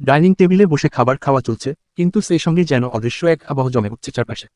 Dining টেবিলে বসে খাবার খাওয়া চলছে, কিন্তু সেই সঙ্গে যেন অদৃশ্য এক আবহ জমে উঠছে চারপাশে।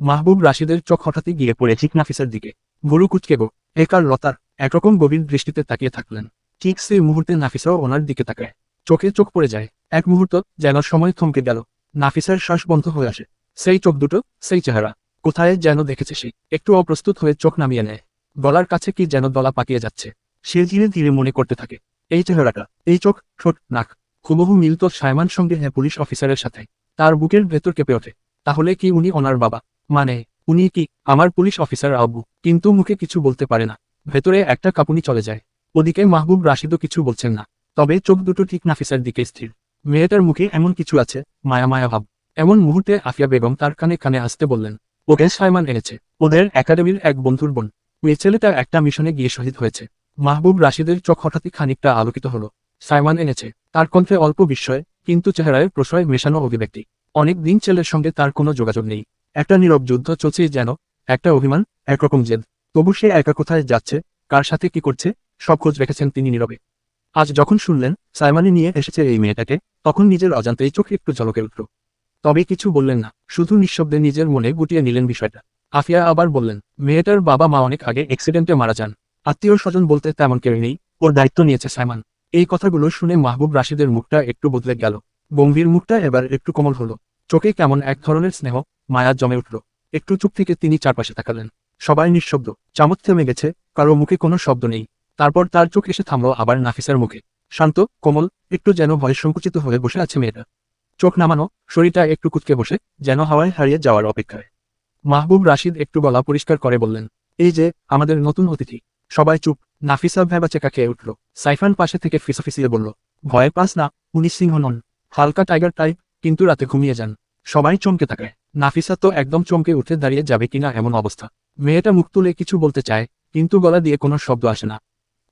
মাহবুব রাশিদের চোখ হঠাৎই গিয়ে পড়ে ঠিক নাফিসের দিকে। গরু কুচকে গো একার লতার, একরকম গভীর দৃষ্টিতে তাকিয়ে থাকলেন। ঠিক সেই মুহূর্তে নাফিসাও ওনার দিকে তাকায়। চোখে চোখ পড়ে যায়। এক মুহূর্ত যেন সময় থমকে গেল। নাফিসার শ্বাস বন্ধ হয়ে আসে। সেই চোখ দুটো, সেই চেহারা, কোথায় যেন দেখেছে সে। একটু অপ্রস্তুত হয়ে চোখ নামিয়ে নেয়। গলার কাছে কি যেন দলা পাকিয়ে যাচ্ছে। সে ধীরে ধীরে মনে করতে থাকে, এই চেহারাটা, এই চোখ, ঠোঁট, নাক। হুবহু মিলত সাইমান সঙ্গে হ্যাঁ পুলিশ অফিসারের সাথে। তার বুকের ভেতর কেঁপে ওঠে। তাহলে কি উনি ওনার বাবা? মানে উনি কি আমার পুলিশ অফিসার আব্বু? কিন্তু মুখে কিছু বলতে পারে না। ভেতরে একটা কাপুনি চলে যায়। ওদিকে মাহবুব রাশিদও কিছু বলছেন না। তবে চোখ দুটো ঠিক নাফিসার দিকে স্থির। মেয়েটার মুখে এমন কিছু আছে, মায়া মায়া ভাব। এমন মুহূর্তে আফিয়া বেগম তার কানে কানে আসতে বললেন, ওকে সাইমান এনেছে। ওদের একাডেমির এক বন্ধুর বোন। ওই ছেলেটা একটা মিশনে গিয়ে শহীদ হয়েছে। মাহবুব রাশিদের চোখ হঠাৎই খানিকটা আলোকিত হলো। সাইমান এনেছে। তার কণ্ঠে অল্প বিস্ময়, কিন্তু চেহারায় প্রশয় মেশানো অভিব্যক্তি। অনেক দিন ছেলের সঙ্গে তার কোনো যোগাযোগ নেই। একটা নীরব যুদ্ধ চলছে যেন একটা অভিমান, একরকম জেদ। তবু সে একা কোথায় যাচ্ছে, কার সাথে কি করছে, সব খোঁজ রেখেছেন তিনি নীরবে। আজ যখন শুনলেন সাইমানি নিয়ে এসেছে এই মেয়েটাকে, তখন নিজের অজান্তেই চোখে একটু ঝলকে উঠল। তবে কিছু বললেন না, শুধু নিঃশব্দে নিজের মনে গুটিয়ে নিলেন বিষয়টা। আফিয়া আবার বললেন, মেয়েটার বাবা মা অনেক আগে অ্যাক্সিডেন্টে মারা যান। আত্মীয় স্বজন বলতে তেমন কেউ নেই, ওর দায়িত্ব নিয়েছে সাইমান এই কথাগুলো শুনে মাহবুব রাশিদের মুখটা একটু বদলে গেল। গম্ভীর মুখটা এবার একটু কোমল হলো। চোখে কেমন এক ধরনের স্নেহ, মায়া জমে উঠল। একটু চুপ থেকে তিনি চারপাশে তাকালেন। সবাই নিঃশব্দ। চামচ থেমে গেছে, কারও মুখে কোনো শব্দ নেই। তারপর তার চোখ এসে থামলো আবার নাফিসার মুখে। শান্ত, কোমল, একটু যেন ভয় সংকুচিত হয়ে বসে আছে মেয়েটা। চোখ নামানো, শরীরটা একটু কুচকে বসে, যেন হাওয়ায় হারিয়ে যাওয়ার অপেক্ষায়। মাহবুব রাশিদ একটু গলা পরিষ্কার করে বললেন, এই যে, আমাদের নতুন অতিথি। সবাই চুপ নাফিসা ভেবা চেকা খেয়ে উঠল। সাইফান পাশে থেকে ফিসফিসিয়ে বলল, ভয় পাস না, উনি সিংহ নন। হালকা টাইগার টাইপ, কিন্তু রাতে ঘুমিয়ে যান। সবাই চমকে তাকায় নাফিসা তো একদম চমকে উঠে দাঁড়িয়ে যাবে কিনা এমন অবস্থা। মেয়েটা মুখ তুলে কিছু বলতে চায়, কিন্তু গলা দিয়ে কোনো শব্দ আসে না।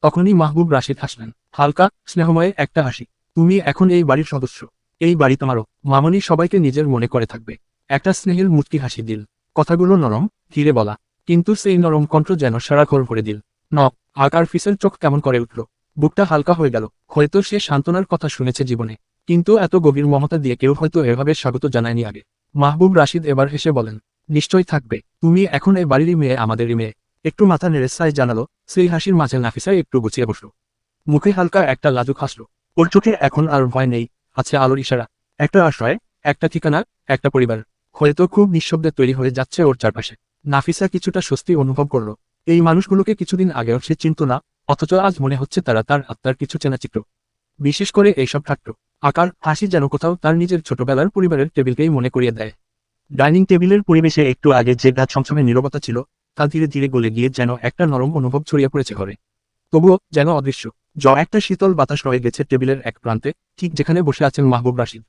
তখনই মাহবুব রাশিদ হাসলেন, হালকা, স্নেহময়ে একটা হাসি। তুমি এখন এই বাড়ির সদস্য। এই বাড়ি তোমারও। মামনি সবাইকে নিজের মনে করে থাকবে। একটা স্নেহের মুচকি হাসি দিল। কথাগুলো নরম, ধীরে বলা, কিন্তু সেই নরম কণ্ঠ যেন সারা ঘর ভরে দিল। নক আকার ফিসের চোখ কেমন করে উঠল? বুকটা হালকা হয়ে গেল। হয়তো সে সান্ত্বনার কথা শুনেছে জীবনে। কিন্তু এত গভীর মমতা দিয়ে কেউ হয়তো এভাবে স্বাগত জানায়নি আগে। মাহবুব রাশিদ এবার হেসে বলেন, নিশ্চয়ই থাকবে। তুমি এখন এ বাড়িরই মেয়ে, আমাদেরই মেয়ে। একটু মাথা নেড়ে সাই জানালো, সেই হাসির মাঝে নাফিসাই একটু গুছিয়ে বসল। মুখে হালকা একটা লাজুক হাসলো। ওর চোখে এখন আর ভয় নেই। আছে আলোর ইশারা। একটা আশ্রয়, একটা ঠিকানা, একটা পরিবার। হয়তো খুব নিঃশব্দে তৈরি হয়ে যাচ্ছে ওর চারপাশে। নাফিসা কিছুটা স্বস্তি অনুভব করল। এই মানুষগুলোকে কিছুদিন আগেও সে চিনত না, অথচ আজ মনে হচ্ছে তারা তার আত্মার কিছু চেনা চিত্র বিশেষ করে এইসব ঠাট্ট, আকার, হাসি যেন কোথাও তার নিজের ছোটবেলার পরিবারের টেবিলকেই মনে করিয়ে দেয়। ডাইনিং টেবিলের পরিবেশে একটু আগে যে গাছ ছমছমে নীরবতা ছিল, তা ধীরে ধীরে গলে গিয়ে যেন একটা নরম অনুভব ছড়িয়ে পড়েছে ঘরে। তবুও যেন অদৃশ্য জ একটা শীতল বাতাস রয়ে গেছে টেবিলের এক প্রান্তে, ঠিক যেখানে বসে আছেন মাহবুব রাশিদ।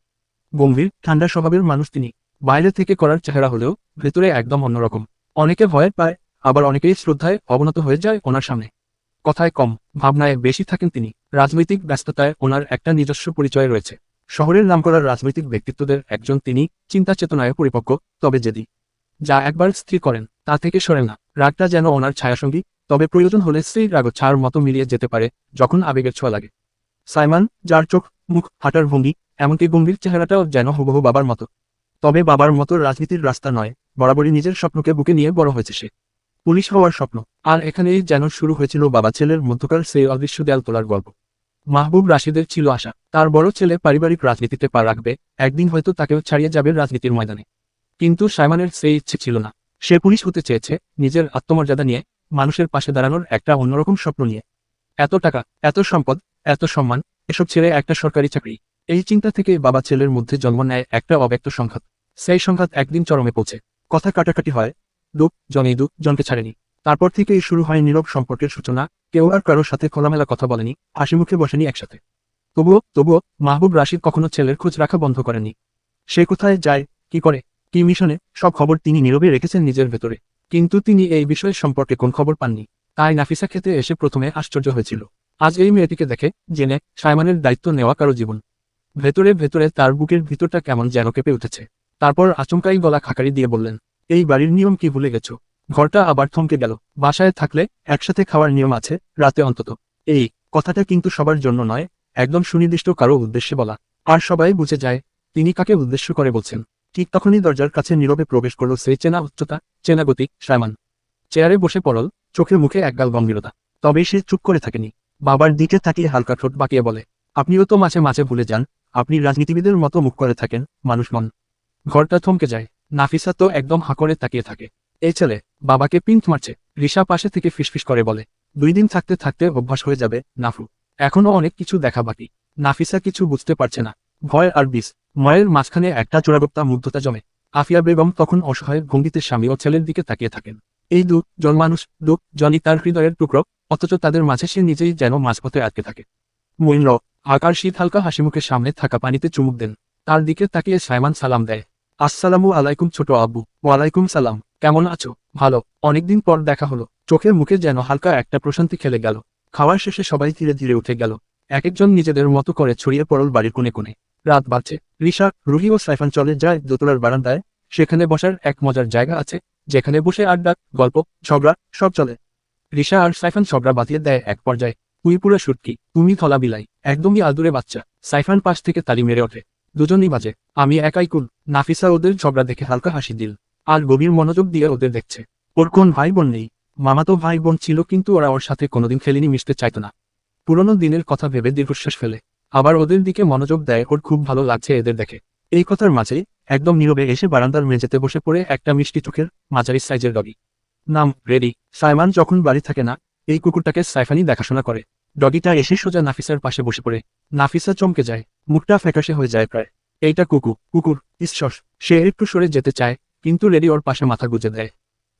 গম্ভীর, ঠান্ডা স্বভাবের মানুষ তিনি। বাইরে থেকে করার চেহারা হলেও ভেতরে একদম অন্যরকম। অনেকে ভয় পায় আবার অনেকেই শ্রদ্ধায় অবনত হয়ে যায় ওনার সামনে। কথায় কম, ভাবনায় বেশি থাকেন তিনি। রাজনৈতিক ব্যস্ততায় ওনার একটা নিজস্ব পরিচয় রয়েছে। শহরের নামকরার রাজনৈতিক ব্যক্তিত্বদের একজন তিনি চিন্তা চেতনায় পরিপক্ক, তবে যেদি যা একবার স্থির করেন, তা থেকে সরে না। রাগটা যেন ওনার ছায়াসঙ্গী, তবে প্রয়োজন হলে স্ত্রীর রাগ ছাড় মতো মিলিয়ে যেতে পারে, যখন আবেগের ছোঁয়া লাগে। সাইমান, যার চোখ, মুখ, হাঁটার ভঙ্গি, এমনকি গম্ভীর চেহারাটাও যেন হুবহু বাবার মতো। তবে বাবার মতো রাজনীতির রাস্তা নয়, বরাবরই নিজের স্বপ্নকে বুকে নিয়ে বড় হয়েছে সে। পুলিশ হওয়ার স্বপ্ন। আর এখানেই যেন শুরু হয়েছিল বাবা ছেলের মধ্যকার সেই অদৃশ্য দেয়াল তোলার গল্প। মাহবুব রাশিদের ছিল আশা। তার বড় ছেলে পারিবারিক রাজনীতিতে পা রাখবে, একদিন হয়তো তাকেও ছাড়িয়ে যাবে রাজনীতির ময়দানে। কিন্তু সাইমানের সেই ইচ্ছে ছিল না। সে পুলিশ হতে চেয়েছে, নিজের আত্মমর্যাদা নিয়ে, মানুষের পাশে দাঁড়ানোর একটা অন্যরকম স্বপ্ন নিয়ে। এত টাকা, এত সম্পদ, এত সম্মান, এসব ছেড়ে একটা সরকারি চাকরি। এই চিন্তা থেকে বাবা ছেলের মধ্যে জন্ম নেয় একটা অব্যক্ত সংঘাত। সেই সংঘাত একদিন চরমে পৌঁছে। কথা কাটাকাটি হয় দুঃখ জনে দুঃখ, জনকে ছাড়েনি। তারপর থেকেই শুরু হয় নীরব সম্পর্কের সূচনা। কেউ আর কারোর সাথে খোলামেলা কথা বলেনি, হাসি মুখে বসেনি একসাথে। তবুও তবুও, মাহবুব রাশিদ কখনো ছেলের খোঁজ রাখা বন্ধ করেনি সে কোথায় যায়, কি করে, কি মিশনে, সব খবর তিনি নীরবে রেখেছেন নিজের ভেতরে। কিন্তু তিনি এই বিষয়ের সম্পর্কে কোন খবর পাননি। তাই নাফিসা খেতে এসে প্রথমে আশ্চর্য হয়েছিল। আজ এই মেয়েটিকে দেখে, জেনে, সাইমানের দায়িত্ব নেওয়া কারও জীবন। ভেতরে ভেতরে তার বুকের ভিতরটা কেমন যেন কেঁপে উঠেছে। তারপর আচমকাই গলা খাকারি দিয়ে বললেন এই বাড়ির নিয়ম কি ভুলে গেছো? ঘরটা আবার থমকে গেল। বাসায় থাকলে একসাথে খাওয়ার নিয়ম আছে রাতে অন্তত। এই কথাটা কিন্তু সবার জন্য নয়, একদম সুনির্দিষ্ট কারও উদ্দেশ্যে বলা। আর সবাই বুঝে যায়, তিনি কাকে উদ্দেশ্য করে বলছেন। ঠিক তখনই দরজার কাছে নীরবে প্রবেশ করল সেই চেনা উচ্চতা, চেনা গতি সাইমান চেয়ারে বসে পড়ল চোখের মুখে একগাল গম্ভীরতা। তবে সে চুপ করে থাকেনি। বাবার দিকে তাকিয়ে হালকা ঠোঁট বাঁকিয়ে বলে, আপনিও তো মাঝে মাঝে ভুলে যান, আপনি রাজনীতিবিদের মতো মুখ করে থাকেন, মানুষ মন ঘরটা থমকে যায়। নাফিসা তো একদম হাঁকড়ে তাকিয়ে থাকে। এই ছেলে, বাবাকে পিঙ্ক মারছে। রিসা পাশে থেকে ফিসফিস করে বলে, দুই দিন থাকতে থাকতে অভ্যাস হয়ে যাবে, নাফু। এখনও অনেক কিছু দেখা বাকি। নাফিসা কিছু বুঝতে পারছে না। ভয় আর বিষ। ময়ের মাঝখানে একটা চোরাগোপ্তা মুগ্ধতা জমে। আফিয়া বেগম তখন অসহায় ভঙ্গিতে স্বামী ও ছেলের দিকে তাকিয়ে থাকেন। এই দু জন মানুষ দু জনই তার হৃদয়ের টুকরো, অথচ তাদের মাঝে সে নিজেই যেন মাঝপথে আটকে থাকে। মইন আকার শীত হালকা হাসিমুখের সামনে থাকা পানিতে চুমুক দেন। তার দিকে তাকিয়ে সাইমান সালাম দেয়। আসসালামু আলাইকুম ছোট আব্বু। ওয়ালাইকুম সালাম। কেমন আছো? ভালো। অনেকদিন পর দেখা হলো। চোখের মুখে যেন হালকা একটা প্রশান্তি খেলে গেল। খাওয়ার শেষে সবাই ধীরে ধীরে উঠে গেল। এক একজন নিজেদের মতো করে ছড়িয়ে পড়ল বাড়ির কোণে কোণে। রাত বাড়ছে রিশা, রুহি ও সাইফান চলে যায় দোতলার বারান্দায়। সেখানে বসার এক মজার জায়গা আছে। যেখানে বসে আড্ডা, গল্প, ঝগড়া, সব চলে। রিশা আর সাইফান ঝগড়া বাতিয়ে দেয় এক পর্যায়ে। তুই পুরো সুটকি। তুমি থলা বিলাই। একদমই আদুরে বাচ্চা। সাইফান পাশ থেকে তালি মেরে ওঠে। দুজনই বাজে। আমি একাই কুল। নাফিসা ওদের ঝগড়া দেখে হালকা হাসি দিল। আর গভীর মনোযোগ দিয়ে ওদের দেখছে। ওর কোন ভাই বোন নেই? মামাতো ভাই বোন ছিল, কিন্তু ওরা ওর সাথে কোনোদিন খেলিনি, মিশতে চাইতো না। পুরনো দিনের কথা ভেবে দীর্ঘশ্বাস ফেলে। আবার ওদের দিকে মনোযোগ দেয়, ওর খুব ভালো লাগছে এদের দেখে। এই কথার মাঝে একদম নীরবে এসে বারান্দার মেঝেতে বসে পড়ে একটা মিষ্টি চোখের মাঝারি সাইজের ডগি। নাম রেডি। সাইমান যখন বাড়ি থাকে না, এই কুকুরটাকে সাইফানি দেখাশোনা করে। ডগিটা এসে সোজা নাফিসার পাশে বসে পড়ে। নাফিসা চমকে যায়, মুখটা ফ্যাকাশে হয়ে যায় প্রায়। এইটা কুকু কুকুর, ঈশ্বর। সে একটু সরে যেতে চায়, কিন্তু রেডি ওর পাশে মাথা গুজে দেয়।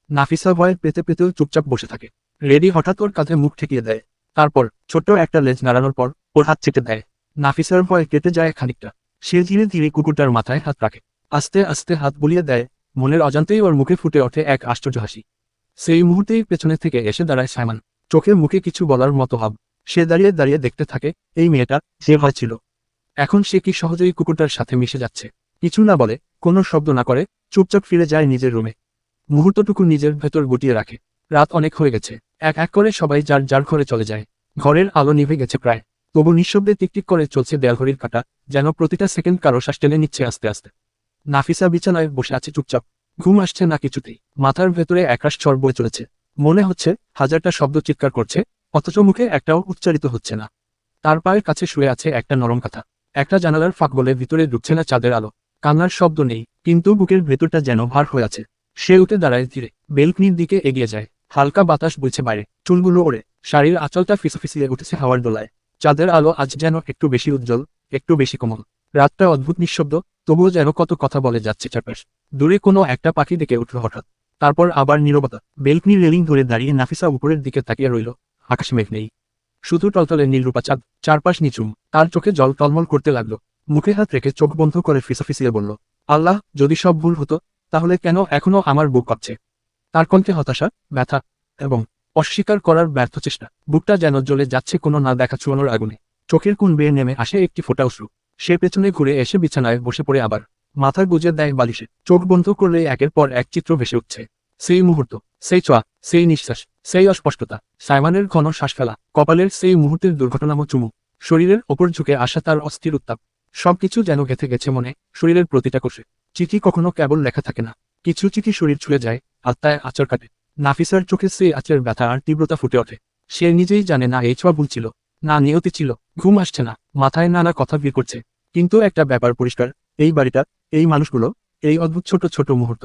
নাফিসা ভয় পেতে পেতেও চুপচাপ বসে থাকে। রেডি হঠাৎ ওর কাঁধে মুখ ঠেকিয়ে দেয়। তারপর ছোট্ট একটা লেজ নাড়ানোর পর ওর হাত চেটে দেয়। নাফিসার ভয় কেটে যায় খানিকটা। সে ধীরে ধীরে কুকুরটার মাথায় হাত রাখে। আস্তে আস্তে হাত বুলিয়ে দেয়। মনের অজান্তেই ওর মুখে ফুটে ওঠে এক আশ্চর্য হাসি। সেই মুহূর্তেই পেছনে থেকে এসে দাঁড়ায় সাইমান। চোখে মুখে কিছু বলার মতো ভাব। সে দাঁড়িয়ে দাঁড়িয়ে দেখতে থাকে, এই মেয়েটা যে ভয় ছিল। এখন সে কি সহজেই কুকুরটার সাথে মিশে যাচ্ছে? কিছু না বলে, কোনো শব্দ না করে, চুপচাপ ফিরে যায় নিজের রুমে। মুহূর্তটুকু নিজের ভেতর গুটিয়ে রাখে। রাত অনেক হয়ে গেছে। এক এক করে সবাই যার যার ঘরে চলে যায়। ঘরের আলো নিভে গেছে প্রায়। তবু নিঃশব্দে টিকটিক করে চলছে দেয়ালঘড়ির কাটা, যেন প্রতিটা সেকেন্ড কারও শ্বাস টেনে নিচ্ছে আস্তে আস্তে। নাফিসা বিছানায় বসে আছে চুপচাপ। ঘুম আসছে না কিছুতেই। মাথার ভেতরে একরাশ চর বয়ে চলেছে। মনে হচ্ছে হাজারটা শব্দ চিৎকার করছে অথচ মুখে একটাও উচ্চারিত হচ্ছে না। তার পায়ের কাছে শুয়ে আছে একটা নরম কাঁথা। একটা জানালার ফাঁক বলে ভিতরে ঢুকছে না চাঁদের আলো। কান্নার শব্দ নেই, কিন্তু বুকের ভেতরটা যেন ভার হয়ে আছে। সে উঠে দাঁড়ায় ধীরে, বেলকনির দিকে এগিয়ে যায়। হালকা বাতাস বইছে বাইরে, চুলগুলো ওড়ে। শাড়ির আঁচলটা ফিসফিসিয়ে উঠেছে হাওয়ার দোলায়। চাঁদের আলো আজ যেন একটু বেশি উজ্জ্বল, একটু বেশি কোমল। রাতটা অদ্ভুত নিঃশব্দ, তবুও যেন কত কথা বলে যাচ্ছে চারপাশ। দূরে কোনো একটা পাখি দেখে উঠল হঠাৎ। তারপর আবার নীরবতা। বেলকনি রেলিং ধরে দাঁড়িয়ে নাফিসা উপরের দিকে তাকিয়ে রইল। আকাশে মেঘ নেই। শুধু টলটলে নীলরূপা চাঁদ, চারপাশ নিচুম তার চোখে জল টলমল করতে লাগল। মুখে হাত রেখে চোখ বন্ধ করে ফিসফিসিয়ে বলল, আল্লাহ, যদি সব ভুল হতো, তাহলে কেন এখনও আমার বুক কাঁপছে? তার কণ্ঠে হতাশা, ব্যথা এবং অস্বীকার করার ব্যর্থ চেষ্টা। বুকটা যেন জ্বলে যাচ্ছে কোনো না দেখা চুয়ানোর আগুনে। চোখের কোন বেয়ে নেমে আসে একটি ফোটা অশ্রু। সে পেছনে ঘুরে এসে বিছানায় বসে পড়ে আবার। মাথা গুজে দেয় বালিশে। চোখ বন্ধ করলে একের পর এক চিত্র ভেসে উঠছে। সেই মুহূর্ত, সেই চোয়া সেই নিঃশ্বাস। সেই অস্পষ্টতা, সাইমানের ঘন শ্বাস ফেলা কপালের সেই মুহূর্তের দুর্ঘটনামো চুমু, শরীরের ওপর ঝুঁকে আসা তার অস্থির উত্তাপ, সবকিছু যেন গেথে গেছে মনে শরীরের প্রতিটা কোষে। চিঠি কখনো কেবল লেখা থাকে না। কিছু চিঠি শরীর ছুঁয়ে যায়, আত্মায় আচর কাটে। নাফিসার চোখে সেই আচের ব্যথা আর তীব্রতা ফুটে ওঠে। সে নিজেই জানে না এই ছোঁয়া ভুল ছিল, না নিয়তি ছিল, ঘুম আসছে না, মাথায় নানা কথা ভিড় করছে। কিন্তু একটা ব্যাপার পরিষ্কার, এই বাড়িটা, এই মানুষগুলো, এই অদ্ভুত ছোট ছোট মুহূর্ত,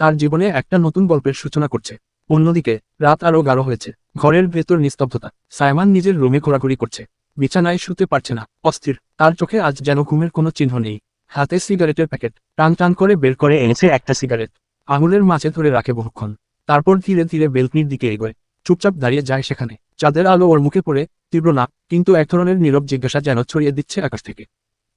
তার জীবনে একটা নতুন গল্পের সূচনা করছে। অন্যদিকে, রাত আরও গাঢ় হয়েছে। ঘরের ভেতর নিস্তব্ধতা। সাইমান নিজের রুমে ঘোরাঘুরি করছে। বিছানায় শুতে পারছে না। অস্থির। তার চোখে আজ যেন ঘুমের কোনো চিহ্ন নেই। হাতে সিগারেটের প্যাকেট। টান টান করে বের করে এনেছে একটা সিগারেট। আঙুলের মাঝে ধরে রাখে বহুক্ষণ। তারপর ধীরে ধীরে বেলকনির দিকে এগোয়। চুপচাপ দাঁড়িয়ে যায় সেখানে। চাঁদের আলো ওর মুখে পড়ে, তীব্র না, কিন্তু এক ধরনের নীরব জিজ্ঞাসা যেন ছড়িয়ে দিচ্ছে আকাশ থেকে।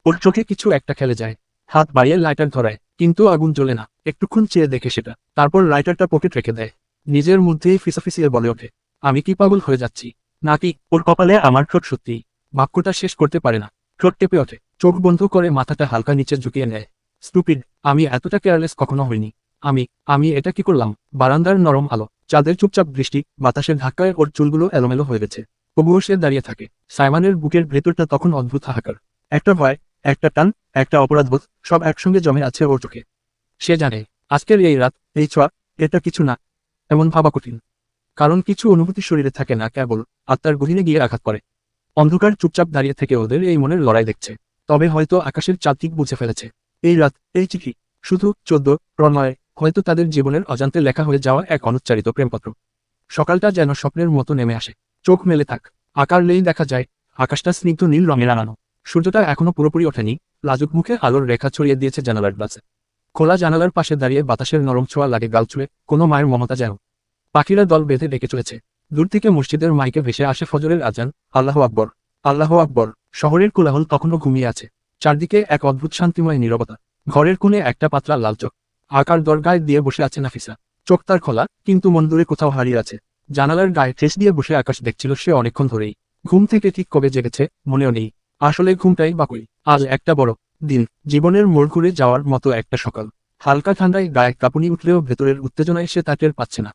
ওর চোখে কিছু একটা খেলে যায়। হাত বাড়িয়ে লাইটার ধরায়, কিন্তু আগুন জ্বলে না। একটুক্ষণ চেয়ে দেখে সেটা। তারপর লাইটারটা পকেট রেখে দেয়। নিজের মধ্যেই ফিসাফিসিয়ে বলে ওঠে, আমি কি পাগল হয়ে যাচ্ছি? নাকি ওর কপালে আমার ঠোঁট সত্যি? বাক্যটা শেষ করতে পারে না। ঠোঁট টেপে ওঠে, চোখ বন্ধ করে মাথাটা হালকা নিচে ঝুঁকিয়ে নেয়। স্টুপিড, আমি এতটা কেয়ারলেস কখনো হইনি। আমি আমি এটা কি করলাম? বারান্দার নরম আলো, চাঁদের চুপচাপ দৃষ্টি, বাতাসের ধাক্কায় ওর চুলগুলো এলোমেলো হয়ে গেছে। তবুও সে দাঁড়িয়ে থাকে। সাইমানের বুকের ভেতরটা তখন অদ্ভুত হাহাকার। একটা ভয়, একটা টান, একটা অপরাধবোধ, সব একসঙ্গে জমে আছে ওর চোখে। সে জানে, আজকের এই রাত, এই ছোঁয়া, এটা কিছু না এমন ভাবা কঠিন। কারণ কিছু অনুভূতি শরীরে থাকে না, কেবল আত্মার গভীরে গিয়ে আঘাত করে। অন্ধকার চুপচাপ দাঁড়িয়ে থেকে ওদের এই মনের লড়াই দেখছে। তবে হয়তো আকাশের চাঁদিক বুঝে ফেলেছে। এই রাত, এই চিঠি, শুধু চোদ্দ প্রণয় হয়তো তাদের জীবনের অজান্তে লেখা হয়ে যাওয়া এক অনুচ্চারিত প্রেমপত্র। সকালটা যেন স্বপ্নের মতো নেমে আসে। চোখ মেলে থাক, আকার লেই দেখা যায়, আকাশটা স্নিগ্ধ নীল রঙে রাঙানো সূর্যটা এখনও পুরোপুরি ওঠেনি, লাজুক মুখে আলোর রেখা ছড়িয়ে দিয়েছে জানালার গ্লাসে। খোলা জানালার পাশে দাঁড়িয়ে বাতাসের নরম ছোঁয়া লাগে গাল ছুঁয়ে, কোনো মায়ের মমতা যেন। পাখিরা দল বেঁধে ডেকে চলেছে। দূর থেকে মসজিদের মাইকে ভেসে আসে ফজরের আজান, আল্লাহ আকবর আল্লাহ আকবর। শহরের কোলাহল তখনও ঘুমিয়ে আছে। চারদিকে এক অদ্ভুত শান্তিময় নীরবতা। ঘরের কোণে একটা পাতলা লাল চোখ। আকার দরগায় দিয়ে বসে আছে নাফিসা। চোখ তার খোলা, কিন্তু মন দূরে কোথাও হারিয়ে আছে। জানালার গায়ে ঠেস দিয়ে বসে আকাশ দেখছিল সে অনেকক্ষণ ধরেই। ঘুম থেকে ঠিক কবে জেগেছে, মনেও নেই। আসলে ঘুমটাই বাকুই আজ একটা বড় দিন, জীবনের মোড় ঘুরে যাওয়ার মতো একটা সকাল। হালকা ঠান্ডায় গায়ে কাঁপুনি উঠলেও ভেতরের উত্তেজনায় সে তা টের পাচ্ছে না।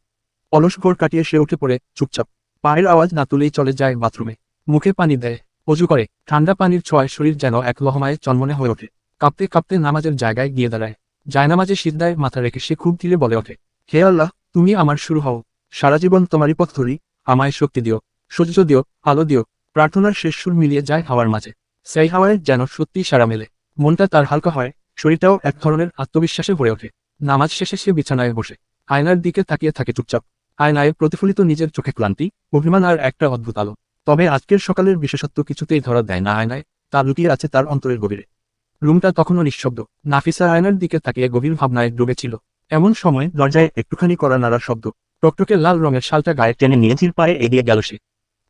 অলস ভোর কাটিয়ে সে উঠে পড়ে চুপচাপ। পায়ের আওয়াজ না তুলেই চলে যায় বাথরুমে। মুখে পানি দেয়, অজু করে। ঠান্ডা পানির ছোঁয়ায় শরীর যেন এক লহমায় চন্মনে হয়ে ওঠে। কাঁপতে কাঁপতে নামাজের জায়গায় গিয়ে দাঁড়ায়। জায়নামাজে সিদ্ধায় মাথা রেখে সে খুব ধীরে বলে ওঠে, হে আল্লাহ, তুমি আমার শুরু হও। সারা জীবন তোমারই পথ ধরি, আমায় শক্তি দিও, সূর্য দিও, আলো দিও। প্রার্থনার শেষ সুর মিলিয়ে যায় হাওয়ার মাঝে। সেই হাওয়ায় যেন সত্যি সারা মেলে। মনটা তার হালকা হয়, শরীরটাও এক ধরনের আত্মবিশ্বাসে ভরে ওঠে। নামাজ শেষে সে বিছানায় বসে, আয়নার দিকে তাকিয়ে থাকে চুপচাপ। আয়নায় প্রতিফলিত নিজের চোখে ক্লান্তি, অভিমান আর একটা অদ্ভুত আলো। তবে আজকের সকালের বিশেষত্ব কিছুতেই ধরা দেয় না আয়নায়, তা লুকিয়ে আছে তার অন্তরের গভীরে। রুমটা তখনও নিঃশব্দ। নাফিসা আয়নার দিকে তাকিয়ে গভীর ভাবনায় ডুবেছিল। এমন সময় দরজায় একটুখানি করা নাড়ার শব্দ। টকটকে লাল রঙের শালটা গায়ে টেনে নিয়ে ধীর পায়ে এগিয়ে গেল সে।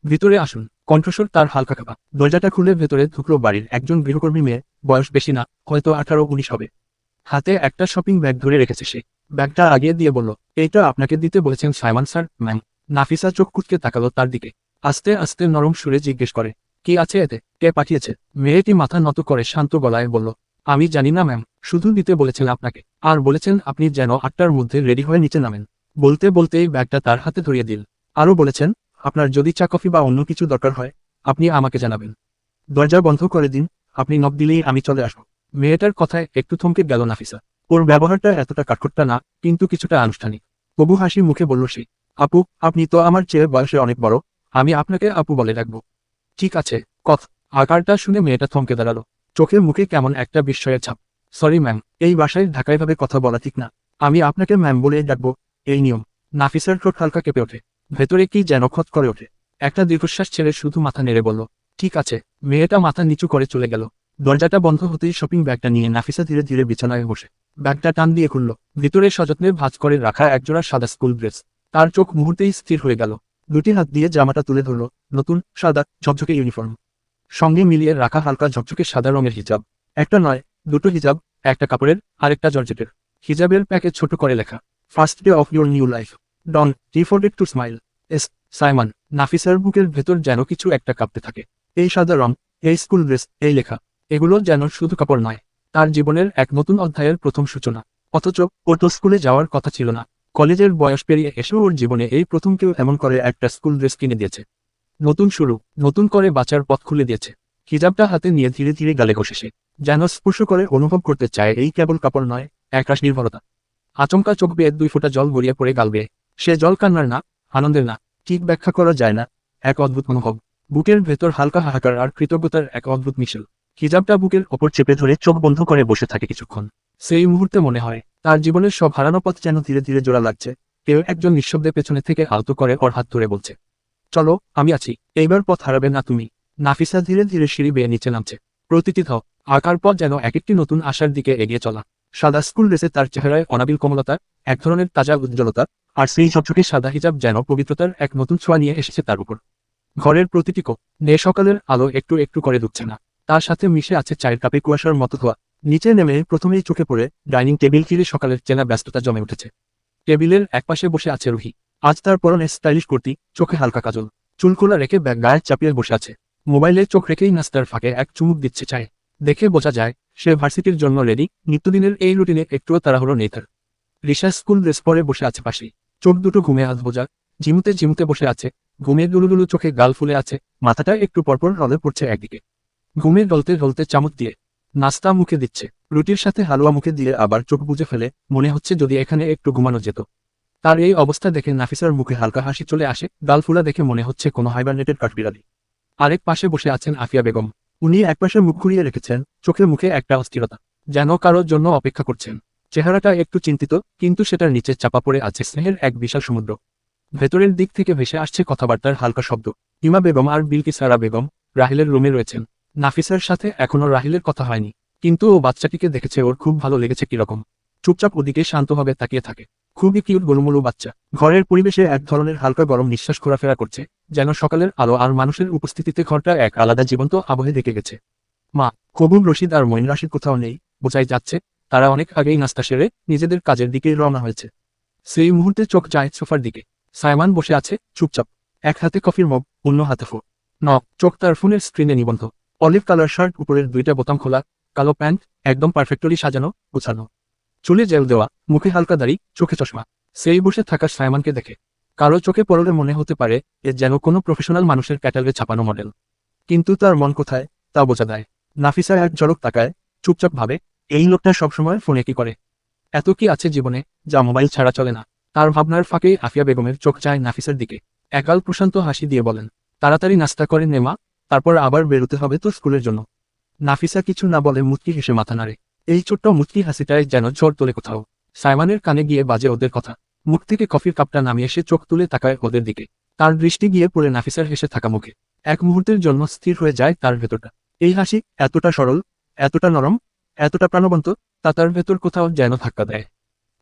ভিতরে আসুন। কণ্ঠস্বর তার হালকা কাপা। দরজাটা খুলে ভেতরে ঢুকলো বাড়ির একজন গৃহকর্মী মেয়ে। বয়স বেশি না, হয়তো আঠারো উনিশ হবে। হাতে একটা শপিং ব্যাগ ধরে রেখেছে সে। ব্যাগটা আগিয়ে দিয়ে বলল, এইটা আপনাকে দিতে বলেছেন সাইমান, স্যার, ম্যাম। নাফিসা চোখ কুটকে তাকালো তার দিকে। আস্তে আস্তে নরম সুরে জিজ্ঞেস করে, কি আছে এতে? কে পাঠিয়েছে? মেয়েটি মাথা নত করে শান্ত গলায় বলল, আমি জানি না, ম্যাম। শুধু দিতে বলেছেন আপনাকে। আর বলেছেন আপনি যেন আটটার মধ্যে রেডি হয়ে নিচে নামেন। বলতে বলতেই ব্যাগটা তার হাতে ধরিয়ে দিল। আরও বলেছেন? আপনার যদি চা, কফি বা অন্য কিছু দরকার হয়, আপনি আমাকে জানাবেন। দরজা বন্ধ করে দিন, আপনি নক দিলেই আমি চলে আসব। মেয়েটার কথায় একটু থমকে গেল নাফিসা। ওর ব্যবহারটা এতটা কাঠখোট্টা না, কিন্তু কিছুটা আনুষ্ঠানিক। তবু হাসি মুখে বলল সে, আপু, আপনি তো আমার চেয়ে বয়সে অনেক বড়। আমি আপনাকে আপু বলে রাখব ঠিক আছে কথ আকারটা শুনে মেয়েটা থমকে দাঁড়াল। চোখে মুখে কেমন একটা বিস্ময়ের ছাপ। সরি, ম্যাম, এই বাসায় ঢাকায় ভাবে কথা বলা ঠিক না। আমি আপনাকে ম্যাম বলে ডাকবো। এই নিয়ম। নাফিসার ঠোঁট হালকা কেঁপে ওঠে। ভেতরে কি যেন খত করে ওঠে। একটা দীর্ঘশ্বাস ছেড়ে শুধু মাথা নেড়ে বলল, ঠিক আছে। মেয়েটা মাথা নিচু করে চলে গেল। দরজাটা বন্ধ হতেই শপিং ব্যাগটা নিয়ে নাফিসা ধীরে ধীরে বিছানায় বসে। ব্যাগটা টান দিয়ে খুলল। ভিতরে সযত্নে ভাঁজ করে রাখা একজোড়া সাদা স্কুল ড্রেস। তার চোখ মুহূর্তেই স্থির হয়ে গেল। দুটি হাত দিয়ে জামাটা তুলে ধরল, নতুন, সাদা, ঝকঝকে ইউনিফর্ম। সঙ্গে মিলিয়ে রাখা হালকা ঝকঝকে সাদা রঙের হিজাব। একটা নয়, দুটো হিজাব, একটা কাপড়ের, আরেকটা জর্জেটের। হিজাবের প্যাকেজ ছোট করে লেখা first day of your new life dawn, রিফোর্ডেড to smile. S, Simon, নাফিসার বুকের ভেতর যেন কিছু একটা কাঁপতে থাকে। এই সাদা রং, এই স্কুল ড্রেস, এই লেখা, এগুলো যেন শুধু কাপড় নয়, তার জীবনের এক নতুন অধ্যায়ের প্রথম সূচনা। অথচ, ও তো স্কুলে যাওয়ার কথা ছিল না। কলেজের বয়স পেরিয়ে এসেও ওর জীবনে এই প্রথম কেউ এমন করে একটা স্কুল ড্রেস কিনে দিয়েছে। নতুন শুরু, নতুন করে বাঁচার পথ খুলে দিয়েছে। হিজাবটা হাতে নিয়ে ধীরে ধীরে গালে ঘষে সে, যেন স্পর্শ করে অনুভব করতে চায় এই কেবল কাপড় নয় একরাশ নির্ভরতা। আচমকা চোখ বেয়ে দুই ফোঁটা জল গড়িয়ে পড়ে গাল বেয়ে। সে জল কান্নার না, আনন্দের না, ঠিক ব্যাখ্যা করা যায় না। এক অদ্ভুত অনুভব। বুকের ভেতর হালকা হাহাকার আর কৃতজ্ঞতার এক অদ্ভুত মিশেল। হিজাবটা বুকের ওপর চেপে ধরে চোখ বন্ধ করে বসে থাকে কিছুক্ষণ। সেই মুহূর্তে মনে হয়, তার জীবনের সব হারানো পথ যেন ধীরে ধীরে জোড়া লাগছে। কেউ একজন নিঃশব্দে পেছনে থেকে আলতো করে ওর হাত ধরে বলছে, চলো, আমি আছি। এইবার পথ হারাবে না তুমি। নাফিসা ধীরে ধীরে সিঁড়ি বেয়ে নিচে নামছে। প্রতিটি ধ আঁকার পথ যেন এক একটি নতুন আশার দিকে এগিয়ে চলা। সাদা স্কুল ড্রেসে তার চেহারায় অনাবিল কোমলতা এক ধরনের তাজা উজ্জ্বলতা, আর সেই ঝকঝকে সাদা হিজাব যেন পবিত্রতার এক নতুন ছোঁয়া নিয়ে এসেছে তার উপর। ঘরের প্রতিটি কোপ নে সকালের আলো একটু একটু করে ঢুকছে না। তার সাথে মিশে আছে চায়ের কাপে কুয়াশার মতো ধোয়া। নিচে নেমে প্রথমেই চোখে পড়ে ডাইনিং টেবিল ঘিরে সকালের চেনা ব্যস্ততা জমে উঠেছে। টেবিলের একপাশে বসে আছে রুহি। আজ তার পরনে স্টাইলিশ কুর্তি, চোখে হালকা কাজল। চুলকোলা রেখে ব্যাগ গায়ে চাপিয়ে বসে আছে। মোবাইলে চোখ রেখেই নাস্তার ফাঁকে এক চুমুক দিচ্ছে চায়। দেখে বোঝা যায়, সে ভার্সিটির জন্য রেডি। নিত্যদিনের এই রুটিনে একটুও তাড়াহুড়ো নেই তার। রিসা স্কুল ড্রেস পরে বসে আছে পাশেই। চোখ দুটো ঘুমে আধ বোঝা। ঝিমুতে ঝিমুতে বসে আছে। ঘুমের দুলুদুলু চোখে গাল ফুলে আছে। মাথাটা একটু পরপর রলে পড়ছে একদিকে। ঘুমে ডলতে ডলতে চামচ দিয়ে নাস্তা মুখে দিচ্ছে। রুটির সাথে হালুয়া মুখে দিয়ে আবার চোখ বুজে ফেলে মনে হচ্ছে যদি এখানে একটু ঘুমানো যেত। তার এই অবস্থা দেখে নাফিসার মুখে হালকা হাসি চলে আসে। গালফুলা দেখে মনে হচ্ছে কোনো হাইবারনেটেড কাঠবিড়ালি। আরেক পাশে বসে আছেন আফিয়া বেগম। উনি একপাশে মুখ ঘুরিয়ে রেখেছেন। চোখে মুখে একটা অস্থিরতা। যেন কারোর জন্য অপেক্ষা করছেন। চেহারাটা একটু চিন্তিত, কিন্তু সেটার নিচে চাপা পড়ে আছে স্নেহের এক বিশাল সমুদ্র। ভেতরের দিক থেকে ভেসে আসছে কথাবার্তার হালকা শব্দ। ইমা বেগম আর বিলকিসারা বেগম রাহিলের রুমে রয়েছেন। নাফিসার সাথে এখনও রাহিলের কথা হয়নি, কিন্তু ও বাচ্চাটিকে দেখেছে ওর খুব ভালো লেগেছে কীরকম। চুপচাপ ওদিকে শান্তভাবে তাকিয়ে থাকে। খুবই কিউট গোলুমলু বাচ্চা। ঘরের পরিবেশে এক ধরনের হালকা গরম নিঃশ্বাস ঘোরাফেরা করছে, যেন সকালের আলো আর মানুষের উপস্থিতিতে ঘরটা এক আলাদা জীবন্ত আবহে দেখে গেছে। মা, কবুল রশিদ আর মঈন রাশিদ কোথাও নেই, বোঝাই যাচ্ছে তারা অনেক আগেই নাস্তা সেরে নিজেদের কাজের দিকে রওনা হয়েছে। সেই মুহূর্তে চোখ যায় সোফার দিকে। সাইমান বসে আছে চুপচাপ। এক হাতে কফির মগ, অন্য হাতে ফো ন চোখ তার ফোনের স্ক্রিনে নিবন্ধ। অলিভ কালার শার্ট, উপরের দুইটা বোতাম খোলা, কালো প্যান্ট, একদম পারফেক্টলি সাজানো, গুছানো। চুলে জেল দেওয়া, মুখে হালকা দাড়ি, চোখে চশমা। সেই বসে থাকা সাইমানকে দেখে। কারও চোখে পড়লে মনে হতে পারে, এ যেন কোনো প্রফেশনাল মানুষের ক্যাটালগে ছাপানো মডেল কিন্তু তার মন কোথায়, তা বোঝা দেয় নাফিসা এক ঝলক তাকায়, চুপচাপ ভাবে এই লোকটা সবসময় ফোনে কি করে? এত কি আছে জীবনে যা মোবাইল ছাড়া চলে না? তার ভাবনার ফাঁকে আফিয়া বেগমের চোখ চায় নাফিসার দিকে। একাল প্রশান্ত হাসি দিয়ে বলেন, তাড়াতাড়ি নাস্তা করে নেমা তারপর আবার বেরোতে হবে তো স্কুলের জন্য। নাফিসা কিছু না বলে মুচকি হেসে মাথা নাড়ে। এই ছোট্ট মুচকি হাসিটায় যেন ঝড় তোলে কোথাও। সাইমানের কানে গিয়ে বাজে ওদের কথা। মুখ থেকে কফির কাপটা নামিয়ে সে চোখ তুলে তাকায় ওদের দিকে। তার দৃষ্টি গিয়ে পড়ে নাফিসার হেসে থাকা মুখে। এক মুহূর্তের জন্য স্থির হয়ে যায় তার ভেতরটা। এই হাসি এতটা সরল, এতটা নরম এতটা প্রাণবন্ত, তা তার ভেতর কোথাও যেন ধাক্কা দেয়।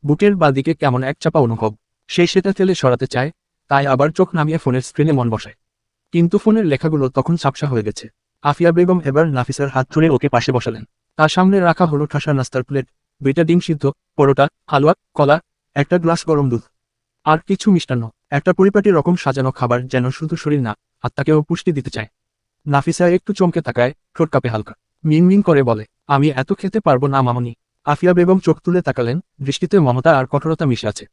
বুকের বাদিকে কেমন এক চাপা অনুভব। সে সেটা ফেলে সরাতে চায়, তাই আবার চোখ নামিয়ে ফোনের স্ক্রিনে মন বসায়। কিন্তু ফোনের লেখাগুলো তখন সাপসা হয়ে গেছে। আফিয়া বেগম এবার নাফিসার হাত ধরে ওকে পাশে বসালেন। তার সামনে রাখা হলো ঠাসা নাস্তার প্লেট, দুইটা ডিম সিদ্ধ, পরোটা, হালুয়া, কলা, একটা গ্লাস গরম দুধ। আর কিছু মিষ্টান্ন, একটা পরিপাটি রকম সাজানো খাবার যেন শুধু শরীর না, আত্মাকেও পুষ্টি দিতে চায়। নাফিসা একটু চমকে তাকায় ঠোঁট কাপে হালকা। মিন মিন করে বলে, আমি এত খেতে পারব না মামনি। আফিয়া বেগম চোখ তুলে তাকালেন, দৃষ্টিতে মমতা আর কঠোরতা মিশে আছে।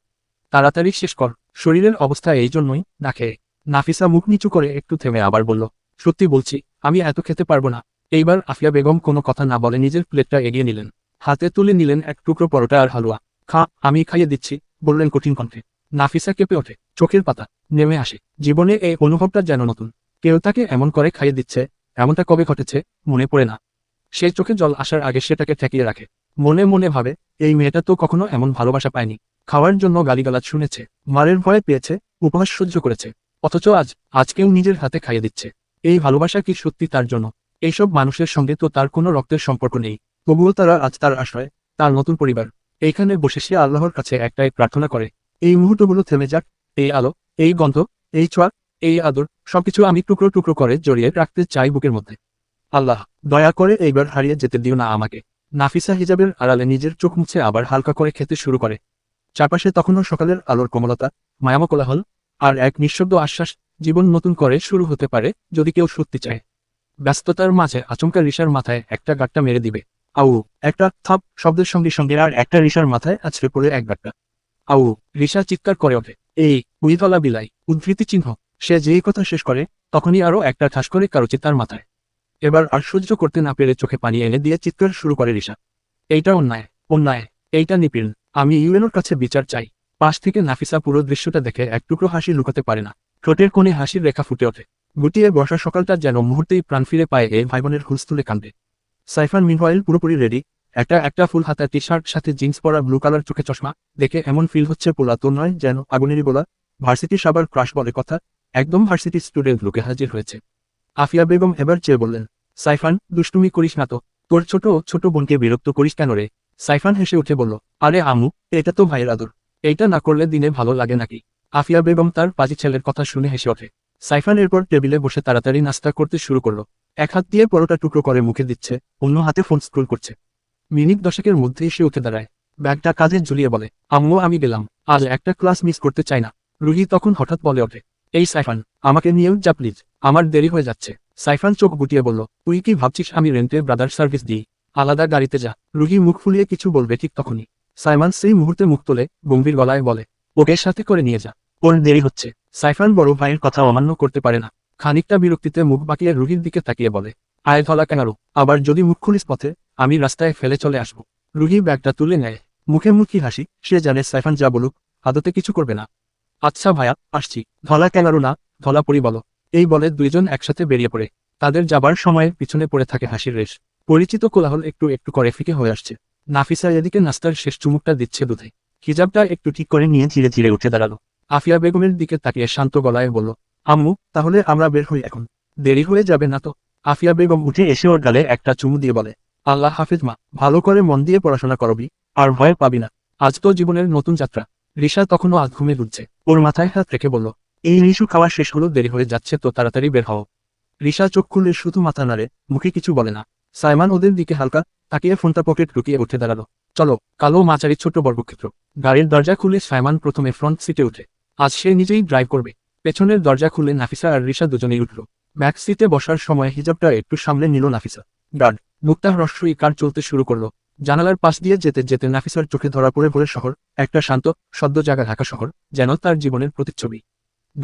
তাড়াতাড়ি শেষ কর, শরীরের অবস্থা এই জন্যই না খেয়ে। নাফিসা মুখ নিচু করে একটু থেমে আবার বলল, সত্যি বলছি, আমি এত খেতে পারব না। এইবার আফিয়া বেগম কোনো কথা না বলে নিজের প্লেটটা এগিয়ে নিলেন। হাতে তুলে নিলেন এক টুকরো পরোটা আর হালুয়া। খা, আমি খাইয়ে দিচ্ছি, বললেন কঠিন কণ্ঠে। নাফিসা কেঁপে ওঠে, চোখের পাতা নেমে আসে। জীবনে এই অনুভবটা যেন নতুন। কেউ তাকে এমন করে খাইয়ে দিচ্ছে, এমনটা কবে ঘটেছে মনে পড়ে না। সে চোখে জল আসার আগে সেটাকে ঠেকিয়ে রাখে। মনে মনে ভাবে, এই মেয়েটা তো কখনো এমন ভালোবাসা পায়নি। খাওয়ার জন্য গালিগালাজ শুনেছে, মারের ভয় পেয়েছে, উপহাস সহ্য করেছে। অথচ আজ আজকেও নিজের হাতে খাইয়ে দিচ্ছে। এই ভালোবাসা কি সত্যি তার জন্য? এইসব মানুষের সঙ্গে তো তার কোনো রক্তের সম্পর্ক নেই। তবুও তারা আজ তার আশ্রয়, তার নতুন পরিবার। এইখানে বসে সে আল্লাহর কাছে একটাই প্রার্থনা করে, এই মুহূর্তগুলো থেমে যাক, এই আলো, এই গন্ধ, এই ছোঁয়া, এই আদর, সবকিছু আমি টুকরো টুকরো করে জড়িয়ে রাখতে চাই বুকের মধ্যে। আল্লাহ, দয়া করে এইবার হারিয়ে যেতে দিও না আমাকে। নাফিসা হিজাবের আড়ালে নিজের চোখ মুছে আবার হালকা করে খেতে শুরু করে। চারপাশে তখনও সকালের আলোর কোমলতা মায়াম কোলাহল আর এক নিঃশব্দ আশ্বাস, জীবন নতুন করে শুরু হতে পারে যদি কেউ সত্যি চায়। ব্যস্ততার মাঝে আচমকা রিসার মাথায় একটা গাট্টা মেরে দিবে। আউ, একটা থাপ, শব্দের সঙ্গে সঙ্গে আর একটা রিসার মাথায় আছড়ে পড়ে এক গাট্টা। আউ রিসা চিৎকার করে ওঠে। এই উইতলা বিলাই, উদ্ধৃতি চিহ্ন। সে যেই কথা শেষ করে, তখনই আরও একটা ঠাস করে কারও তার মাথায়। এবার আর সহ্য করতে না পেরে চোখে পানি এনে দিয়ে চিৎকার শুরু করে রিসা এইটা অন্যায় অন্যায়, এইটা নিপীড়ন। আমি ইউএনওর কাছে বিচার চাই। পাশ থেকে নাফিসা পুরো দৃশ্যটা দেখে এক টুকরো হাসি লুকাতে পারে না। ঠোঁটের কোণে হাসির রেখা ফুটে ওঠে। গুটিয়ে বর্ষা সকালটা যেন মুহূর্তেই প্রাণ ফিরে পায় এ ভাই বোনের হুলস্থুলে কান্দে সাইফান মিনওয়াইল পুরোপুরি রেডি। একটা একটা ফুল হাতা টি শার্ট সাথে জিন্স পরা ব্লু কালার চোখে চশমা। দেখে এমন ফিল হচ্ছে পোলা তো নয় যেন আগুনেরই গোলা। ভার্সিটি সাবার ক্রাশ বলে কথা। একদম ভার্সিটি স্টুডেন্ট লোকে হাজির হয়েছে। আফিয়া বেগম এবার চেয়ে বললেন, সাইফান, দুষ্টুমি করিস না তো। তোর ছোট ছোট বোনকে বিরক্ত করিস কেন রে? সাইফান হেসে উঠে বলল, আরে আমু, এটা তো ভাইয়ের আদর। এইটা না করলে দিনে ভালো লাগে নাকি? আফিয়া বেগম তার পাজি ছেলের কথা শুনে হেসে ওঠে। সাইফান এরপর টেবিলে বসে তাড়াতাড়ি নাস্তা করতে শুরু করল। এক হাত দিয়ে পরোটা টুকরো করে মুখে দিচ্ছে, অন্য হাতে ফোন স্ক্রোল করছে। মিনিট দশকের মধ্যে এসে উঠে দাঁড়ায়। ব্যাগটা কাজে ঝুলিয়ে বলে, আম্মু, আমি গেলাম। আজ একটা ক্লাস মিস করতে চাই না। রুহি তখন হঠাৎ বলে ওঠে, এই সাইফান, আমাকে নিয়েও যা প্লিজ। আমার দেরি হয়ে যাচ্ছে। সাইফান চোখ গুটিয়ে বলল, তুই কি ভাবছিস আমি রেন্টে ব্রাদার সার্ভিস দিই? আলাদা গাড়িতে যা। রুগী মুখ ফুলিয়ে কিছু বলবে ঠিক তখনই। সাইমান সেই মুহূর্তে মুখ তোলে, গম্ভীর গলায় বলে, ওকে সাথে করে নিয়ে যা। ওর দেরি হচ্ছে? সাইফান বড় ভাইয়ের কথা অমান্য করতে পারে না। খানিকটা বিরক্তিতে মুখ বাঁকিয়ে রুগীর দিকে তাকিয়ে বলে, আয় ধলা কেনারো আবার যদি মুখ খুলিস পথে, আমি রাস্তায় ফেলে চলে আসব। রুহি ব্যাগটা তুলে নেয়। মুখে মুখি হাসি, সে জানে সাইফান যা বলুক, আদতে কিছু করবে না। আচ্ছা ভাইয়া, আসছি। ধলা কেনারো না, ধলা পরি বলো। এই বলে দুইজন একসাথে বেরিয়ে পড়ে। তাদের যাবার সময় পিছনে পড়ে থাকে হাসির রেশ। পরিচিত কোলাহল একটু একটু করে ফিকে হয়ে আসছে। নাফিসা এদিকে নাস্তার শেষ চুমুকটা দিচ্ছে দুধে। হিজাবটা একটু ঠিক করে নিয়ে ধীরে ধীরে উঠে দাঁড়াল। আফিয়া বেগমের দিকে তাকিয়ে শান্ত গলায় বলল, আম্মু, তাহলে আমরা বের হই এখন। দেরি হয়ে যাবে না তো? আফিয়া বেগম উঠে এসে ওর গালে একটা চুমু দিয়ে বলে, আল্লাহ হাফিজ মা, ভালো করে মন দিয়ে পড়াশোনা করবি, আর ভয় পাবি না। আজ তো জীবনের নতুন যাত্রা। রিসা তখনও আধ ঘুমে ঘুরছে। ওর মাথায় হাত রেখে বলল এই রিসু খাওয়া শেষ হলো, দেরি হয়ে যাচ্ছে, তো তাড়াতাড়ি বের হও। রিসা চোখ খুলে শুধু মাথা নাড়ে, মুখে কিছু বলে না। সাইমান ওদের দিকে হালকা তাকিয়ে ফোনটা পকেট ঢুকিয়ে উঠে দাঁড়াল। চলো, কালো মাচারি ছোট বর্গক্ষেত্র। গাড়ির দরজা খুলে সাইমান প্রথমে ফ্রন্ট সিটে উঠে। আজ সে নিজেই ড্রাইভ করবে। পেছনের দরজা খুলে নাফিসা আর রিসা দুজনেই উঠল। ব্যাক সিটে বসার সময় হিজাবটা একটু সামলে নিল নাফিসা। গার্ড মুক্তা হ্রস্বই কার চলতে শুরু করল? জানালার পাশ দিয়ে যেতে যেতে নাফিসার চোখে ধরা পড়ে ভোরের শহর, একটা শান্ত, সদ্য জায়গা ঢাকা শহর, যেন তার জীবনের প্রতিচ্ছবি।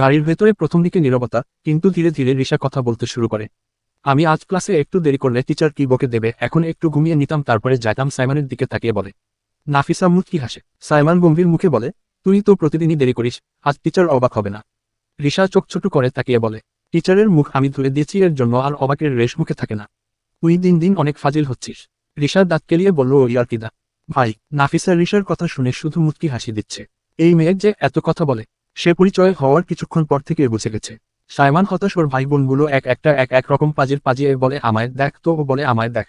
গাড়ির ভেতরে প্রথম দিকে নীরবতা, কিন্তু ধীরে ধীরে রিসা কথা বলতে শুরু করে। আমি আজ ক্লাসে একটু দেরি করলে টিচার কি বকে দেবে, এখন একটু ঘুমিয়ে নিতাম, তারপরে যাইতাম, সাইমানের দিকে তাকিয়ে বলে। নাফিসা মুচকি হাসে সাইমান গম্ভীর মুখে বলে, তুই তো প্রতিদিনই দেরি করিস, আজ টিচার অবাক হবে না। রিসা চোখ ছোট করে তাকিয়ে বলে, টিচারের মুখ আমি ধুয়ে দিয়েছি, এর জন্য আর অবাকের রেশ মুখে থাকে না। তুই দিন দিন অনেক ফাজিল হচ্ছিস। রিসা দাঁত কেলিয়ে বলল, ও ইয়ার কিদা ভাই, নাফিসা রিসার কথা শুনে শুধু মুচকি হাসি দিচ্ছে। এই মেয়ের যে এত কথা বলে সে পরিচয় হওয়ার কিছুক্ষণ পর থেকে বুঝে গেছে। সাইমান হতাশ ওর ভাই বোনগুলো এক একটা এক এক রকম পাজির পাজিয়ে বলে, আমায় দেখ তো বলে, আমায় দেখ।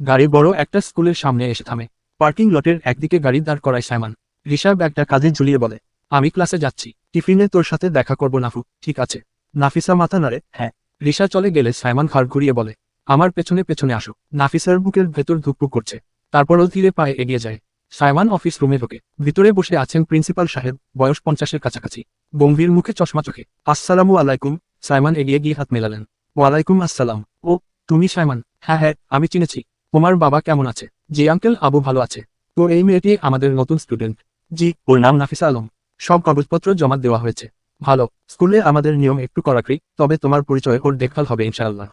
গাড়ি বড় একটা স্কুলের সামনে এসে থামে। পার্কিং লটের একদিকে গাড়ি দাঁড় করায় সাইমান। রিসা ব্যাগটা কাজে ঝুলিয়ে বলে, আমি ক্লাসে যাচ্ছি। টিফিনে তোর সাথে দেখা করব, নাফু। ঠিক আছে? নাফিসা মাথা নাড়ে হ্যাঁ। রিসা চলে গেলে সাইমান ঘাড় ঘুরিয়ে বলে, আমার পেছনে পেছনে আসো। নাফিসার বুকের ভেতর ধুকপুক করছে। তারপরও ধীরে পায়ে এগিয়ে যায়। সাইমান অফিস রুমে ঢোকে। ভিতরে বসে আছেন প্রিন্সিপাল সাহেব, বয়স পঞ্চাশের কাছাকাছি। গম্ভীর মুখে চশমা চোখে। আসসালামু আলাইকুম সাইমান এগিয়ে গিয়ে হাত মেলালেন। ওয়ালাইকুম আসসালাম। ও, তুমি সাইমান হ্যাঁ হ্যাঁ আমি চিনেছি। তোমার বাবা কেমন আছে? জি, আঙ্কেল, আবু ভালো আছে। তো এই মেয়েটি আমাদের নতুন স্টুডেন্ট। জি, ওর নাম নাফিসা আলম। সব কাগজপত্র জমা দেওয়া হয়েছে। ভালো, স্কুলে আমাদের নিয়ম একটু কড়াকড়ি, তবে তোমার পরিচয় ওর দেখভাল হবে ইনশাআল্লাহ।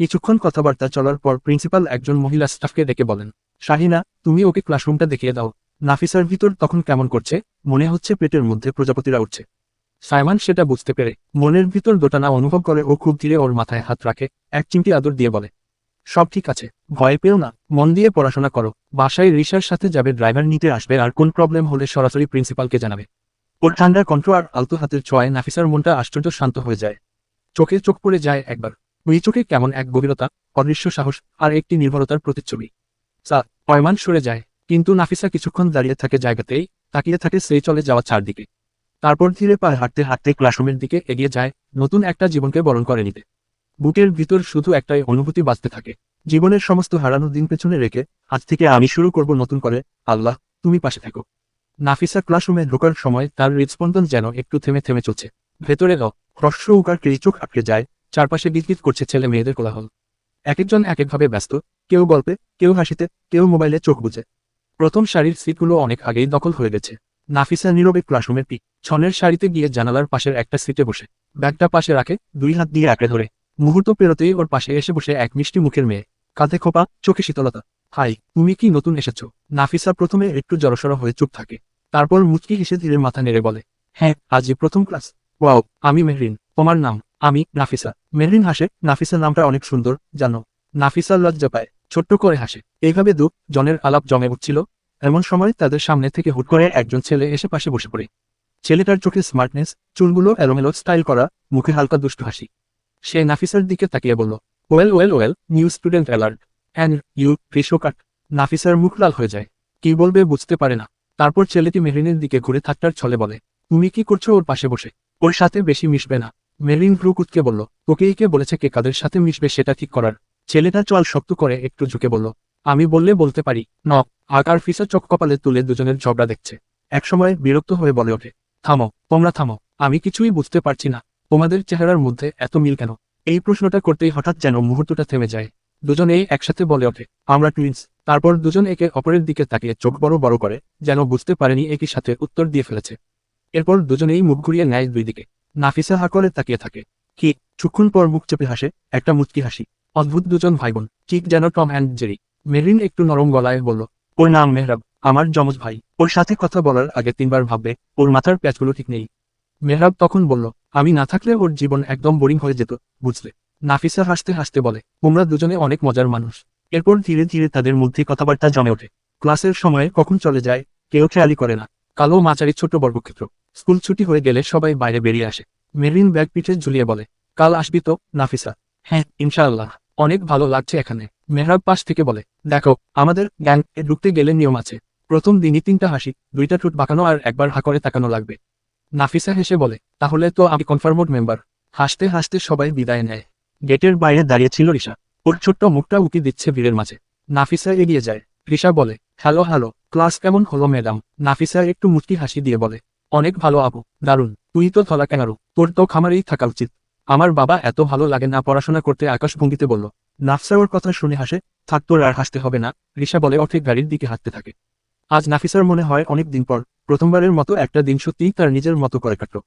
কিছুক্ষণ কথাবার্তা চলার পর প্রিন্সিপাল একজন মহিলা স্টাফকে ডেকে বলেন শাহিনা, তুমি ওকে ক্লাসরুমটা দেখিয়ে দাও। নাফিসার ভিতর তখন কেমন করছে? মনে হচ্ছে পেটের মধ্যে প্রজাপতিরা উঠছে। সাইমান সেটা বুঝতে পেরে মনের ভিতর দোটানা অনুভব করে ও খুব ধীরে ওর মাথায় হাত রাখে, এক চিমটি আদর দিয়ে বলে, সব ঠিক আছে, ভয় পেও না, মন দিয়ে পড়াশোনা করো। বাসায় রিসার সাথে যাবে, ড্রাইভার নিতে আসবে, আর কোন প্রবলেম হলে সরাসরি প্রিন্সিপালকে জানাবে। ওর ঠান্ডার কণ্ঠ আর আলতু হাতের ছোঁয়ায় নাফিসার মনটা আশ্চর্য শান্ত হয়ে যায়। চোখে চোখ পড়ে যায় একবার। ওই চোখে কেমন এক গভীরতা, অদৃশ্য সাহস, আর একটি নির্ভরতার প্রতিচ্ছবি। সা পয়মান সরে যায়। কিন্তু নাফিসা কিছুক্ষণ দাঁড়িয়ে থাকে জায়গাতেই, তাকিয়ে থাকে সেই চলে যাওয়া চারদিকে। তারপর ধীরে পায়ে হাঁটতে হাঁটতে ক্লাসরুমের দিকে এগিয়ে যায়, নতুন একটা জীবনকে বরণ করে নিতে। বুকের ভিতর শুধু একটাই অনুভূতি বাঁচতে থাকে। জীবনের সমস্ত হারানো দিন পেছনে রেখে, আজ থেকে আমি শুরু করব নতুন করে, আল্লাহ, তুমি পাশে থাকো। নাফিসা ক্লাসরুমে ঢোকার সময় তার হৃদস্পন্দন যেন একটু থেমে থেমে চলছে। ভেতরে র হ্রস্ব উকার চোখ আটকে যায়, চারপাশে বিদবিদ করছে ছেলে মেয়েদের কোলাহল। এক একজন এক একভাবে ব্যস্ত, কেউ গল্পে, কেউ হাসিতে, কেউ মোবাইলে চোখ বুঝে প্রথম সারির সিটগুলো অনেক আগেই দখল হয়ে গেছে। নাফিসা নীরবে ক্লাসরুমের পি, ছনের সারিতে গিয়ে জানালার পাশের একটা সিটে বসে। ব্যাগটা পাশে রাখে, দুই হাত দিয়ে আঁকড়ে ধরে। মুহূর্ত পেরোতেই ওর পাশে এসে বসে এক মিষ্টি মুখের মেয়ে। কাঁধে খোপা, চোখে শীতলতা। হাই, তুমি কি নতুন এসেছ? নাফিসা প্রথমে একটু জড়সড় হয়ে চুপ থাকে। তারপর মুচকি হেসে ধীরে মাথা নেড়ে বলে হ্যাঁ আজই প্রথম ক্লাস। ওয়াও, আমি মেহরিন, তোমার নাম? আমি নাফিসা। মেহরিন হাসে নাফিসা নামটা অনেক সুন্দর, জানো। নাফিসা লজ্জা পায়, ছোট্ট করে হাসে। এইভাবে দু জনের আলাপ জমে উঠছিল? এমন সময় তাদের সামনে থেকে হুট করে একজন ছেলে এসে পাশে বসে পড়ে। ছেলেটার চোখে স্মার্টনেস চুলগুলো এলোমেলো স্টাইল করা, মুখে হালকা দুষ্টু হাসি। সে নাফিসার দিকে তাকিয়ে বলল, well well well, new student alert. And you cut. নাফিসার মুখ লাল হয়ে যায়, কি বলবে বুঝতে পারে না। তারপর ছেলেটি মেহরিনের দিকে ঘুরে থাকটার ছলে বলে, তুমি কি করছ ওর পাশে বসে? ওর সাথে বেশি মিশবে না। মেরিন ভ্রুকুতকে বলল, তোকেই কে বলেছে কে কাদের সাথে মিশবে সেটা ঠিক করার? ছেলেটা চল শক্ত করে একটু ঝুঁকে বলল, আমি বললে বলতে পারি ন আকার ফিসা চোখ কপালে তুলে দুজনের ঝগড়া দেখছে। একসময় বিরক্ত হয়ে বলে ওঠে, থামো, তোমরা থামো, আমি কিছুই বুঝতে পারছি না, তোমাদের চেহারার মধ্যে এত মিল কেন? এই প্রশ্নটা করতেই হঠাৎ যেন মুহূর্তটা থেমে যায়। দুজনেই একসাথে বলে ওঠে, আমরা টুইন্স তারপর দুজন একে অপরের দিকে তাকিয়ে চোখ বড় বড় করে যেন বুঝতে পারেনি একই সাথে উত্তর দিয়ে ফেলেছে। এরপর দুজনেই মুখ ঘুরিয়ে নেয় দুই দিকে। নাফিসা হাকলে তাকিয়ে থাকে। কি চুক্ষুন পর মুখ চেপে হাসে, একটা মুচকি হাসি। অদ্ভুত দুজন ভাইবোন, ঠিক যেন টম অ্যান্ড জেরি। মেরিন একটু নরম গলায় বলল, ওর নাম মেহরাব, আমার যমজ ভাই। ওর সাথে কথা বলার আগে তিনবার ভাববে, ওর মাথার প্যাচগুলো ঠিক নেই। মেহরাব তখন বলল, আমি না থাকলে ওর জীবন একদম বোরিং হয়ে যেত, বুঝলে? নাফিসা হাসতে হাসতে বলে, তোমরা দুজনে অনেক মজার মানুষ। এরপর ধীরে ধীরে তাদের মধ্যে কথাবার্তা জমে ওঠে। ক্লাসের সময়ে কখন চলে যায়, কেউ খেয়ালই করে না। কালো মাচারি ছোট বর্গক্ষেত্র। স্কুল ছুটি হয়ে গেলে সবাই বাইরে বেরিয়ে আসে। মেরিন ব্যাগ পিঠে ঝুলিয়ে বলে, কাল আসবি তো, নাফিসা? হ্যাঁ ইনশাআল্লাহ। অনেক ভালো লাগছে এখানে। মেহরাব পাশ থেকে বলে, দেখো, আমাদের গ্যাং এ ঢুকতে গেলে নিয়ম আছে। প্রথম দিনই তিনটা হাসি, দুইটা ঠোঁট বাঁকানো আর একবার হা তাকানো লাগবে। নাফিসা হেসে বলে, তাহলে তো আমি কনফার্মড মেম্বার। হাসতে হাসতে সবাই বিদায় নেয়। গেটের বাইরে দাঁড়িয়ে ছিল রিসা ওর ছোট্ট মুখটা উকি দিচ্ছে ভিড়ের মাঝে। নাফিসা এগিয়ে যায়। রিসা বলে, হ্যালো হ্যালো, ক্লাস কেমন হলো ম্যাডাম? নাফিসা একটু মুচকি হাসি দিয়ে বলে অনেক ভালো আবু। দারুণ। তুই তো থলা ক্যাঙারু। তোর তো খামারেই থাকা উচিত। আমার বাবা এত ভালো লাগে না পড়াশোনা করতে আকাশভঙ্গিতে বলল। নাফসা ওর কথা শুনে হাসে, থাক তোর আর হাসতে হবে না রিসা বলে অর্ধেক গাড়ির দিকে হাঁটতে থাকে। আজ নাফিসার মনে হয় অনেক দিন পর, প্রথমবারের মতো একটা দিন সত্যিই তার নিজের মতো করে কাটল।